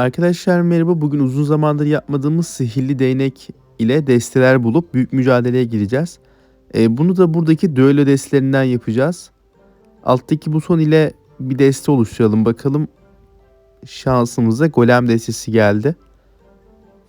Arkadaşlar merhaba. Bugün uzun zamandır yapmadığımız sihirli değnek ile desteler bulup büyük mücadeleye gireceğiz. Ee, bunu da buradaki düello destelerinden yapacağız. Alttaki buton ile bir deste oluşturalım. Bakalım şansımıza golem destesi geldi.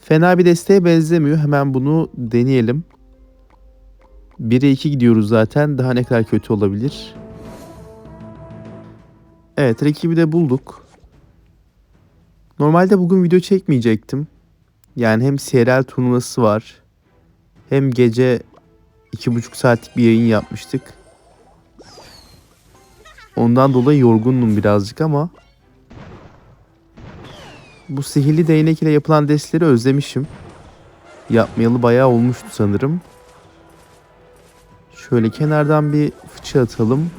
Fena bir desteğe benzemiyor. Hemen bunu deneyelim. 1'e 2 gidiyoruz zaten. Daha ne kadar kötü olabilir. Evet rakibi de bulduk. Normalde bugün video çekmeyecektim. Yani hem CRL turnuvası var. Hem gece iki buçuk saatlik bir yayın yapmıştık. Ondan dolayı yorgundum birazcık ama bu sihirli değnek ile yapılan destleri özlemişim. Yapmayalı bayağı olmuştu sanırım. Şöyle kenardan bir fıçı atalım.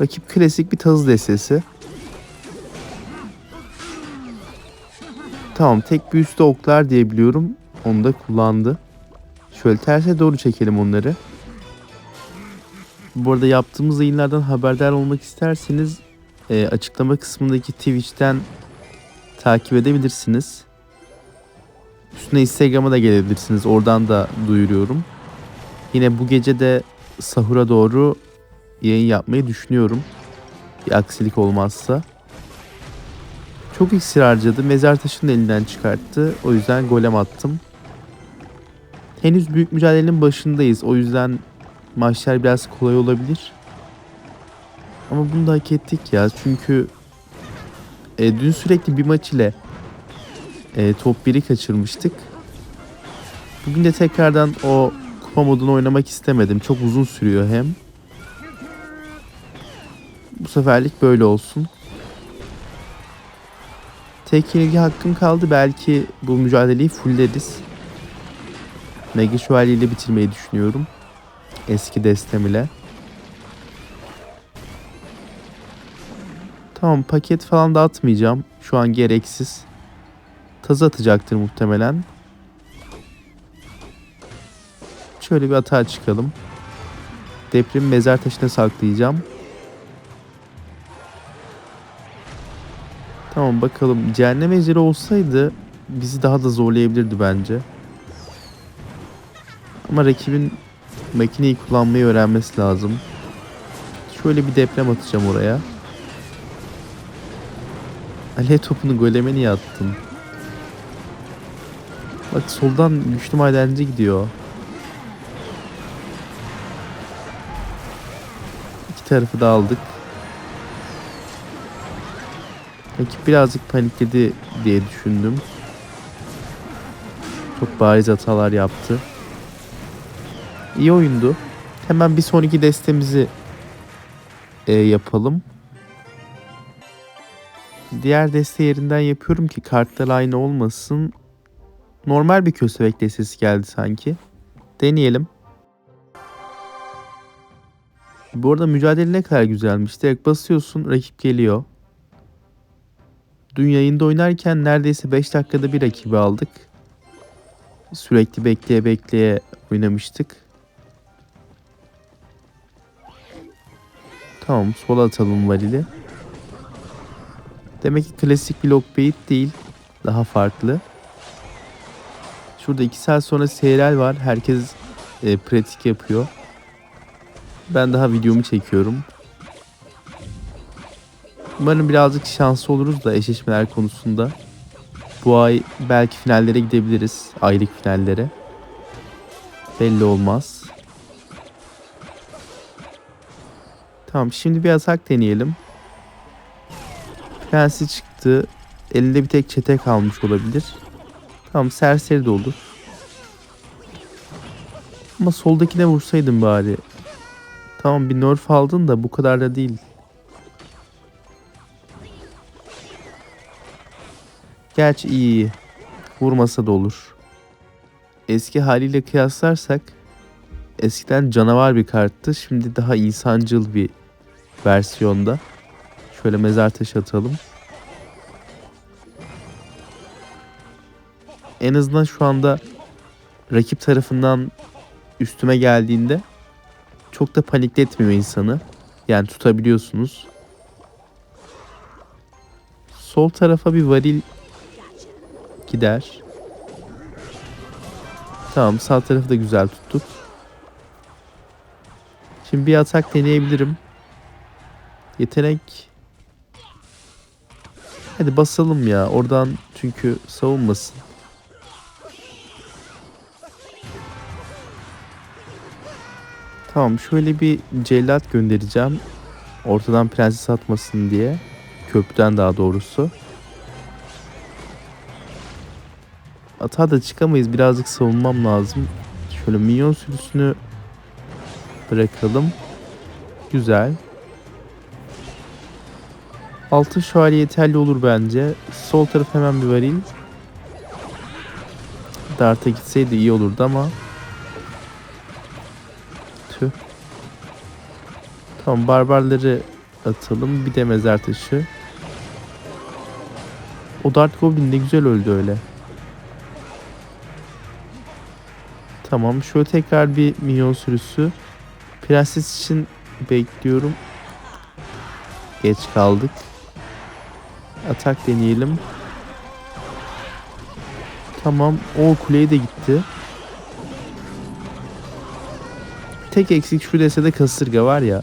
Rakip klasik bir tazı destesi. Tamam tek bir üstte oklar diye biliyorum. Onu da kullandı. Şöyle terse doğru çekelim onları. Bu arada yaptığımız yayınlardan haberdar olmak isterseniz e, açıklama kısmındaki Twitch'ten takip edebilirsiniz. Üstüne Instagram'a da gelebilirsiniz. Oradan da duyuruyorum. Yine bu gece de sahura doğru yayın yapmayı düşünüyorum. Bir aksilik olmazsa. Çok iksir harcadı. Mezar taşını elinden çıkarttı. O yüzden golem attım. Henüz büyük mücadelenin başındayız. O yüzden maçlar biraz kolay olabilir. Ama bunu da hak ettik ya. Çünkü e, dün sürekli bir maç ile e, top 1'i kaçırmıştık. Bugün de tekrardan o kupa modunu oynamak istemedim. Çok uzun sürüyor hem. Bu seferlik böyle olsun. Tek yenilgi hakkım kaldı. Belki bu mücadeleyi fullleriz. Mega Şövalye ile bitirmeyi düşünüyorum. Eski destem ile. Tamam paket falan da atmayacağım. Şu an gereksiz. Tazı atacaktır muhtemelen. Şöyle bir atağa çıkalım. Depremi mezar taşına saklayacağım. Tamam bakalım. Cehennem ejderi olsaydı bizi daha da zorlayabilirdi bence. Ama rakibin makineyi kullanmayı öğrenmesi lazım. Şöyle bir deprem atacağım oraya. Alev topunu goleme niye? Bak soldan güçlü madenci gidiyor. İki tarafı da aldık. Rakip birazcık panikledi diye düşündüm. Çok bariz hatalar yaptı. İyi oyundu. Hemen bir sonraki destemizi e, yapalım. Diğer deste yerinden yapıyorum ki kartlar aynı olmasın. Normal bir köstebek destesi geldi sanki. Deneyelim. Bu arada mücadele ne kadar güzelmiş. Direkt basıyorsun rakip geliyor. Dün yayında oynarken neredeyse 5 dakikada bir rakibi aldık. Sürekli bekleye bekleye oynamıştık. Tamam sola atalım varili. Demek ki klasik bir lockbait değil. Daha farklı. Şurada 2 saat sonra seyrel var. Herkes e, pratik yapıyor. Ben daha videomu çekiyorum. Umarım birazcık şanslı oluruz da eşleşmeler konusunda. Bu ay belki finallere gidebiliriz. Aylık finallere. Belli olmaz. Tamam şimdi bir atak deneyelim. Prensi çıktı. Elinde bir tek çete kalmış olabilir. Tamam serseri de olur. Ama soldakine vursaydın bari. Tamam bir nerf aldın da bu kadar da değil. Gerçi iyi. Vurmasa da olur. Eski haliyle kıyaslarsak eskiden canavar bir karttı. Şimdi daha insancıl bir versiyonda. Şöyle mezar taşı atalım. En azından şu anda rakip tarafından üstüme geldiğinde çok da panikletmiyor insanı. Yani tutabiliyorsunuz. Sol tarafa bir varil gider. Tamam sağ tarafı da güzel tuttuk. Şimdi bir atak deneyebilirim. Yetenek. Hadi basalım ya. Oradan çünkü savunmasın. Tamam şöyle bir cellat göndereceğim. Ortadan prenses atmasın diye. Köprüden daha doğrusu. Ata da çıkamayız. Birazcık savunmam lazım. Şöyle minyon sürüsünü bırakalım. Güzel. Altı şövalye yeterli olur bence. Sol taraf hemen bir varil. Dart'a gitseydi iyi olurdu ama. Tüh. Tamam barbarları atalım. Bir de mezar taşı. O Dart Goblin ne güzel öldü öyle. Tamam. Şöyle tekrar bir minyon sürüsü. Prenses için bekliyorum. Geç kaldık. Atak deneyelim. Tamam. O kuleye de gitti. Tek eksik şu dese de kasırga var ya.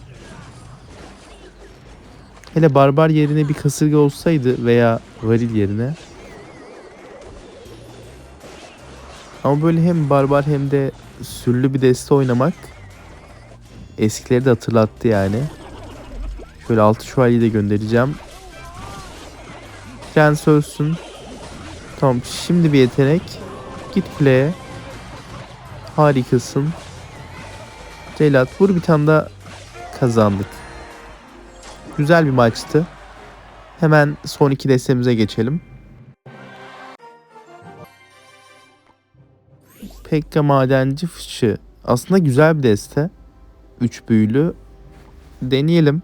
Hele barbar yerine bir kasırga olsaydı veya varil yerine. Ama böyle hem barbar hem de sürülü bir deste oynamak eskileri de hatırlattı yani. Şöyle altı şövalyeyi de göndereceğim. Prens ölsün. Tamam şimdi bir yetenek. Git kuleye. Harikasın. Celat vur bir tane daha kazandık. Güzel bir maçtı. Hemen son iki destemize geçelim. Pekka Madenci Fıçı. Aslında güzel bir deste. 3 büyülü. Deneyelim.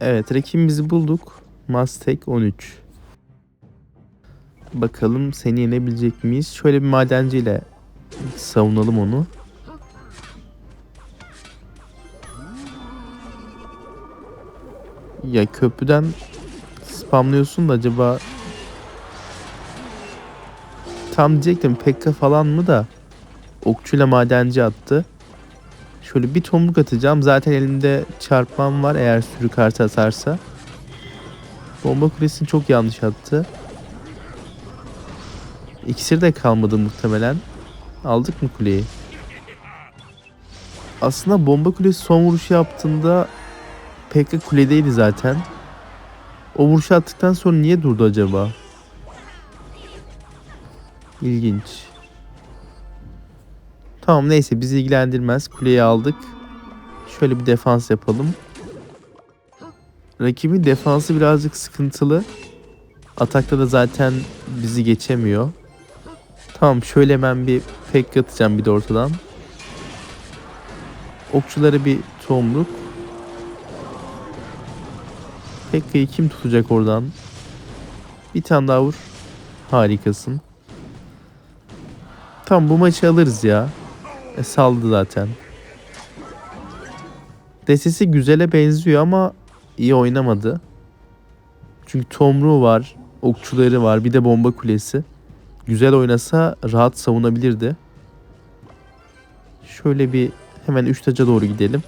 Evet rakibimizi bulduk. Mastek 13. Bakalım seni yenebilecek miyiz? Şöyle bir madenciyle savunalım onu. Ya köprüden spamlıyorsun da acaba tam diyecektim Pekka falan mı da okçuyla madenci attı. Şöyle bir tomruk atacağım. Zaten elimde çarpmam var eğer sürü kartı atarsa. Bomba kulesini çok yanlış attı. İksir de kalmadı muhtemelen. Aldık mı kuleyi? Aslında bomba kulesi son vuruşu yaptığında Pekka kuledeydi zaten. O vuruşu attıktan sonra niye durdu acaba? İlginç. Tamam neyse bizi ilgilendirmez. Kuleyi aldık. Şöyle bir defans yapalım. Rakibin defansı birazcık sıkıntılı. Atakta da zaten bizi geçemiyor. Tamam şöyle hemen bir pek atacağım bir de ortadan. Okçulara bir tohumluk. Pekka'yı kim tutacak oradan? Bir tane daha vur. Harikasın. Tamam bu maçı alırız ya. E, saldı zaten. Desesi güzele benziyor ama iyi oynamadı. Çünkü tomruğu var, okçuları var, bir de bomba kulesi. Güzel oynasa rahat savunabilirdi. Şöyle bir hemen 3 taca doğru gidelim.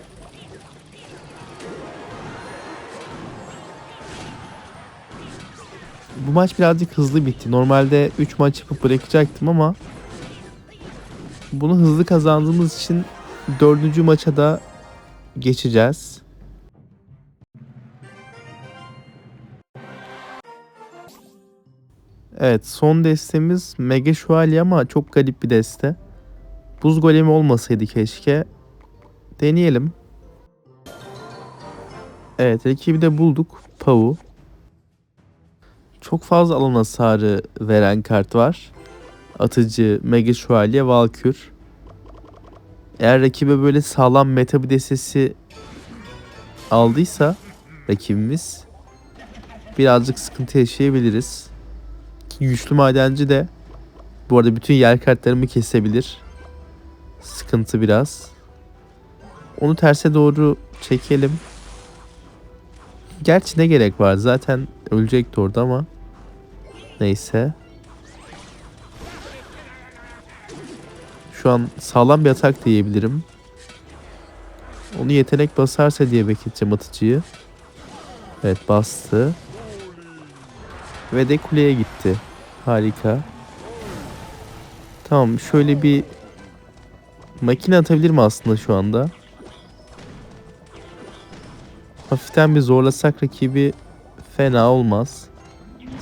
Bu maç birazcık hızlı bitti. Normalde 3 maç yapıp bırakacaktım ama bunu hızlı kazandığımız için dördüncü maça da geçeceğiz. Evet son destemiz Mega Şövalye ama çok garip bir deste. Buz golemi olmasaydı keşke. Deneyelim. Evet rakibi de bulduk. Pavu. Çok fazla alan hasarı veren kart var. Atıcı, Mega Şövalye, Valkür. Eğer rakibe böyle sağlam meta bir destesi aldıysa rakibimiz birazcık sıkıntı yaşayabiliriz. Güçlü madenci de bu arada bütün yer kartlarımı kesebilir. Sıkıntı biraz. Onu terse doğru çekelim. Gerçi ne gerek var zaten ölecekti orada ama. Neyse. Şu an sağlam bir atak diyebilirim. Onu yetenek basarsa diye bekleyeceğim atıcıyı. Evet bastı. Ve de kuleye gitti. Harika. Tamam şöyle bir makine atabilirim aslında şu anda. Hafiften bir zorlasak rakibi fena olmaz.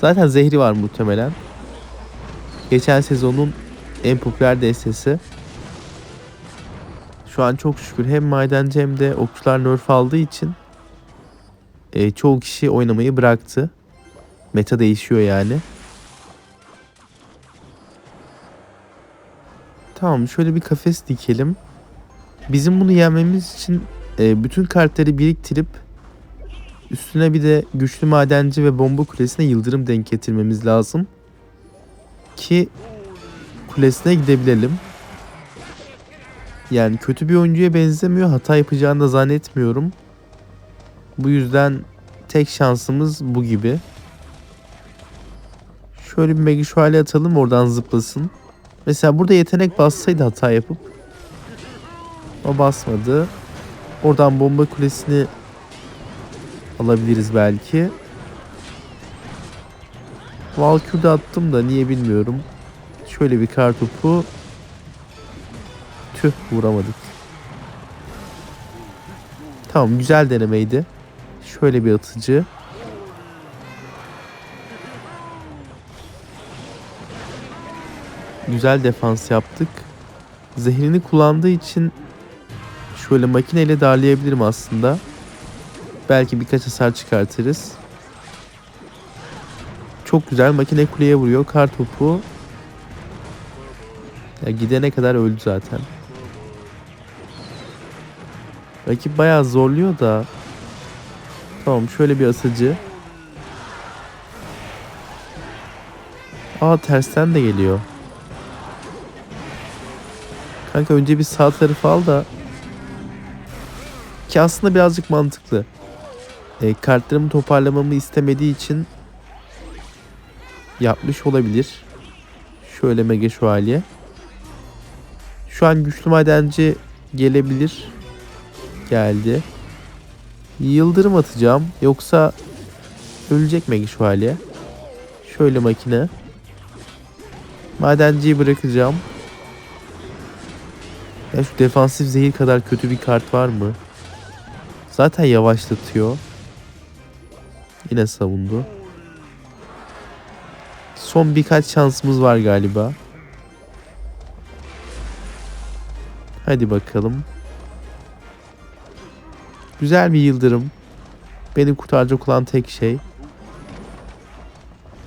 Zaten zehri var muhtemelen. Geçen sezonun en popüler destesi. Şu an çok şükür hem madenci hem de okçular nerf aldığı için e, çoğu kişi oynamayı bıraktı. Meta değişiyor yani. Tamam şöyle bir kafes dikelim. Bizim bunu yenmemiz için e, bütün kartları biriktirip üstüne bir de güçlü madenci ve bomba kulesine yıldırım denk getirmemiz lazım. Ki kulesine gidebilelim. Yani kötü bir oyuncuya benzemiyor. Hata yapacağını da zannetmiyorum. Bu yüzden tek şansımız bu gibi. Şöyle bir mega şövalye atalım oradan zıplasın. Mesela burada yetenek bassaydı hata yapıp. O basmadı. Oradan bomba kulesini alabiliriz belki. Valkyrie'de attım da niye bilmiyorum. Şöyle bir kar topu. Tüh vuramadık. Tamam güzel denemeydi. Şöyle bir atıcı. Güzel defans yaptık. Zehrini kullandığı için şöyle makineyle darlayabilirim aslında. Belki birkaç hasar çıkartırız. Çok güzel makine kuleye vuruyor. Kar topu. Ya gidene kadar öldü zaten. Rakip bayağı zorluyor da. Tamam şöyle bir asıcı. Aa tersten de geliyor. Kanka önce bir sağ tarafı al da. Ki aslında birazcık mantıklı. E, kartlarımı toparlamamı istemediği için yapmış olabilir. Şöyle mega şövalye. Şu an güçlü madenci gelebilir. Geldi. Yıldırım atacağım. Yoksa ölecek mega şövalye. Şöyle makine. Madenciyi bırakacağım. Ya şu defansif zehir kadar kötü bir kart var mı? Zaten yavaşlatıyor. Yine savundu. Son birkaç şansımız var galiba. Hadi bakalım. Güzel bir yıldırım. Beni kurtaracak olan tek şey.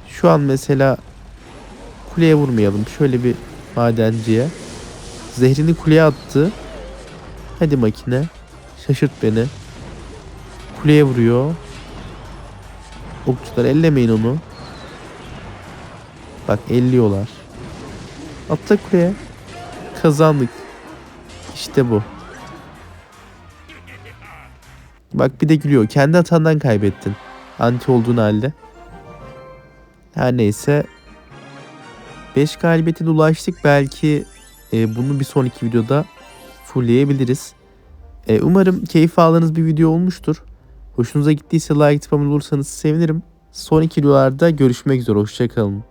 Şu an mesela kuleye vurmayalım. Şöyle bir madenciye. Zehrini kuleye attı. Hadi makine. Şaşırt beni. Kuleye vuruyor. Okçular ellemeyin onu. Bak elliyorlar. Atla kuleye. Kazandık. İşte bu. Bak bir de gülüyor. Kendi hatandan kaybettin. Anti olduğun halde. Her neyse. 5 galibiyete de ulaştık. Belki e, bunu bir sonraki videoda fullleyebiliriz. E, umarım keyif aldığınız bir video olmuştur. Hoşunuza gittiyse like tıklamayı olursanız sevinirim. Sonraki videolarda görüşmek üzere. Hoşçakalın.